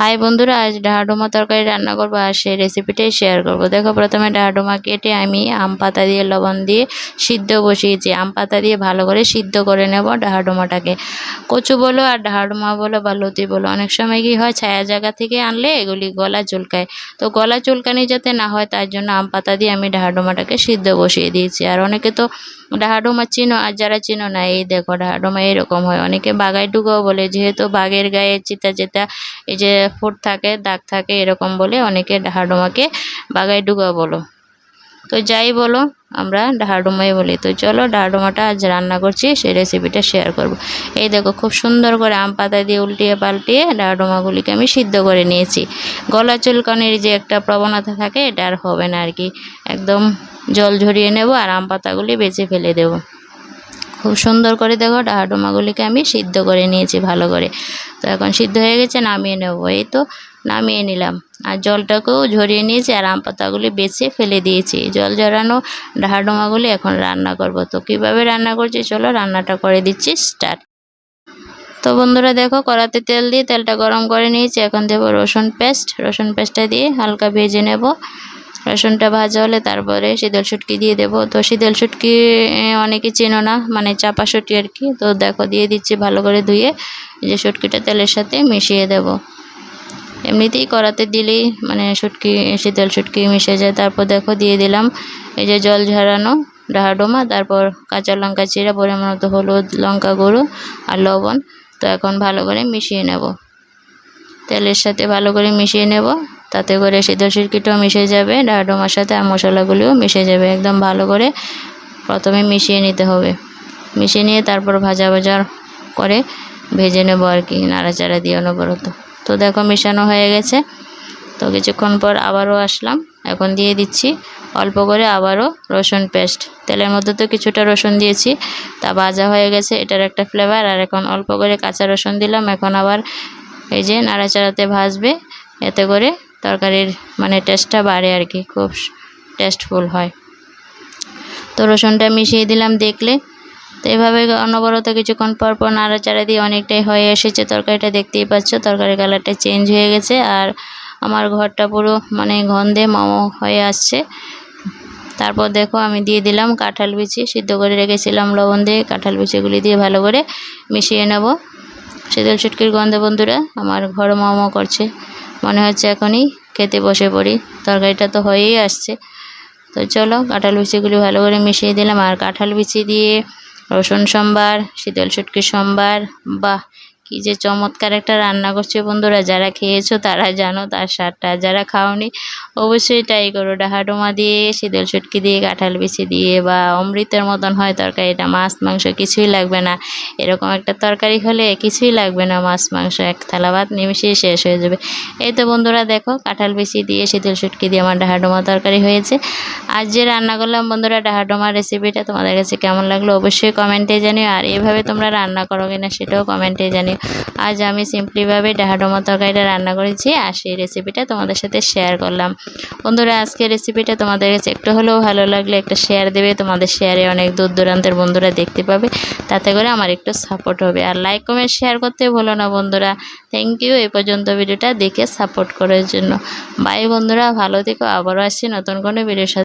High বন্ধুরা, আজ ডাহাডুমা তরকারি রান্না করব আর সেই রেসিপিটাই শেয়ার করব। দেখো, প্রথমে ডাহাডুমা কেটে আমি আম পাতা দিয়ে, লবণ দিয়ে সিদ্ধ বসিয়েছি। আম পাতা দিয়ে ভালো করে সিদ্ধ করে নেব ডাহাডুমাটাকে। কচু বলো আর ডাহাডুমা বলো বা লতি বলো, অনেক সময় কি হয়, ছায়া জায়গা থেকে আনলে এগুলি গলা চুলকায়। তো গলা চুলকানি যাতে না হয়, তার জন্য আম পাতা দিয়ে আমি ডাহাডুমাটাকে সিদ্ধ বসিয়ে দিয়েছি। আর অনেকে তো ডাহাডুমা চিনো আর যারা চিনো না, এই দেখো ডাহাডুমা এরকম হয়। অনেকে বাগাই ডুগাও বলে, যেহেতু বাঘের গায়ে চিতা চিতা এই যে ফুট থাকে, দাগ থাকে, এরকম বলে অনেকে ডাহাডুমাকে বাগাই ডুগা বলো। তো যাই বলো, আমরা ডাহাডুমাই বলি। তো চলো, ডাহাডুমাটা আজ রান্না করছি, সেই রেসিপিটা শেয়ার করব। এই দেখো, খুব সুন্দর করে আম পাতা দিয়ে উল্টিয়ে পাল্টিয়ে ডাহাডুমাগুলিকে আমি সিদ্ধ করে নিয়েছি। গলা চুলকানির যে একটা প্রবণতা থাকে, এটা আর হবে না আর কি। একদম জল ঝরিয়ে নেব আর আম পাতাগুলি বেছে ফেলে দেবো। খুব সুন্দর করে দেখো, ডাহাডুমাগুলিকে আমি সিদ্ধ করে নিয়েছি ভালো করে। তো এখন সিদ্ধ হয়ে গেছে, নামিয়ে নেব। এই তো নামিয়ে নিলাম। আর জলটাকেও ঝরিয়ে নিয়েছি আর আম পাতাগুলি বেছে ফেলে দিয়েছি। জল ঝরানো ডাহাডুমাগুলি এখন রান্না করব। তো কীভাবে রান্না করছি চলো রান্নাটা করে দিচ্ছি স্টার্ট তো বন্ধুরা দেখো কড়াতে তেল দিয়ে তেলটা গরম করে নিয়েছি। এখন দেবো রসুন পেস্ট। রসুন পেস্টটা দিয়ে হালকা ভেজে নেব। রসুনটা ভাজা হলে তারপরে শীতল শুটকি দিয়ে দেবো। তো শীতল শুটকি অনেকে চেনো না মানে চাপা শুটকি আর কি। তো দেখো দিয়ে দিচ্ছি ভালো করে ধুয়ে। যে শুটকিটা তেলের সাথে মিশিয়ে দেব। এমনিতেই করাতে দিলেই মানে শুটকি, শীতল শুটকি মিশে যায়। তারপর দেখো দিয়ে দিলাম এই যে জল ঝরানো ডাহাডোমা, তারপর কাঁচা লঙ্কা চিরা পরিমাণ মতো হলুদ লঙ্কা গুঁড়ো আর লবণ। তো এখন ভালো করে মিশিয়ে নেব। তেলের সাথে ভালো করে মিশিয়ে নেব, তাতে করে সিদ্ধ সিরকিটাও মিশে যাবে ডাডোমার সাথে আর মশলাগুলিও মিশে যাবে। একদম ভালো করে প্রথমে মিশিয়ে নিতে হবে। মিশিয়ে নিয়ে তারপর ভাজা ভাজা করে ভেজে নেব আর কি, নাড়াচাড়া দিয়ে অনবরত। তো দেখো মেশানো হয়ে গেছে। তো কিছুক্ষণ পর আবারও আসলাম। এখন দিয়ে দিচ্ছি অল্প করে আবারও রসুন পেস্ট। তেলের মধ্যে তো কিছুটা রসুন দিয়েছি, তা ভাজা হয়ে গেছে, এটার একটা ফ্লেভার আর এখন অল্প করে কাঁচা রসুন দিলাম, এখন আবার এই যে নাড়াচাড়াতে ভাজবে, এতে করে তরকারির মানে টেস্টটা বাড়ে আর কি, খুব টেস্টফুল হয়। তো রসুনটা মিশিয়ে দিলাম দেখলে তো এভাবে অনবরত কিছুক্ষণ পর পর নাড়াচাড়া দিয়ে অনেকটাই হয়ে এসেছে। তরকারিটা দেখতেই পাচ্ছ তরকারি কালারটা চেঞ্জ হয়ে গেছে আর আমার ঘরটা পুরো মানে গন্ধে মোমো হয়ে আসছে। তারপর দেখো আমি দিয়ে দিলাম কাঁঠাল বিচি, সিদ্ধ করে রেখেছিলাম লবণ দিয়ে, কাঁঠাল বিচিগুলি দিয়ে ভালো করে মিশিয়ে নেব। শীতল চুটকির গন্ধে বন্ধুরা, আমার ঘর মোমো করছে। মনে হচ্ছে এখনই খেতে বসে পড়ি, তরকারিটা তো হয়েই আসছে। তো চলো কাঁঠাল বিচিগুলি ভালো করে মিশিয়ে দিলাম আর কাঁঠাল বিচি দিয়ে রসুন সম্বার শীতল শুটকি সম্বার বাহ! কি যে চমৎকার একটা রান্না করছে বন্ধুরা, যারা খেয়েছো তারা জানো তার স্বাদটা, যারা খাওনি অবশ্যই ট্রাই করো। ডাহাডোমা দিয়ে, শীতল শুটকি দিয়ে, কাঁঠাল বিচি দিয়ে বা অমৃতের মতন হয় তরকারিটা মাছ, মাংস কিছুই লাগবে না। এরকম একটা তরকারি হলে কিছুই লাগবে না, মাছ, মাংস, এক থালা ভাত নিমিশেই শেষ হয়ে যাবে। এই তো বন্ধুরা দেখো, কাঁঠাল বিচি দিয়ে, শীতল শুটকি দিয়ে আমার ডাহাডোমা তরকারি হয়েছে। আজ যে রান্না করলাম বন্ধুরা ডাহাডোমার রেসিপিটা তোমাদের কাছে কেমন লাগল অবশ্যই কমেন্টে জানিও। আর এভাবে তোমরা রান্না করো কিনা সেটাও কমেন্টে জানিও। আজ আমি সিম্পলিভাবে ডাহাডোমা তরকারিটা রান্না করেছি আর সেই রেসিপিটা তোমাদের সাথে শেয়ার করলাম। বন্ধুরা আজকে রেসিপিটা তোমাদের কাছে একটু হলেও ভালো লাগলে একটা শেয়ার দেবে। তোমাদের শেয়ারে অনেক দূর দূরান্তের বন্ধুরা দেখতে পাবে। তাতে করে আমার একটু সাপোর্ট হবে। আর লাইক কমেন্ট শেয়ার করতে ভুলো না বন্ধুরা। থ্যাংক ইউ এই পর্যন্ত ভিডিওটা দেখে সাপোর্ট করার জন্য। বাই বন্ধুরা, ভালো থেকো। আবারও আসছি নতুন কোনো ভিডিওর সাথে।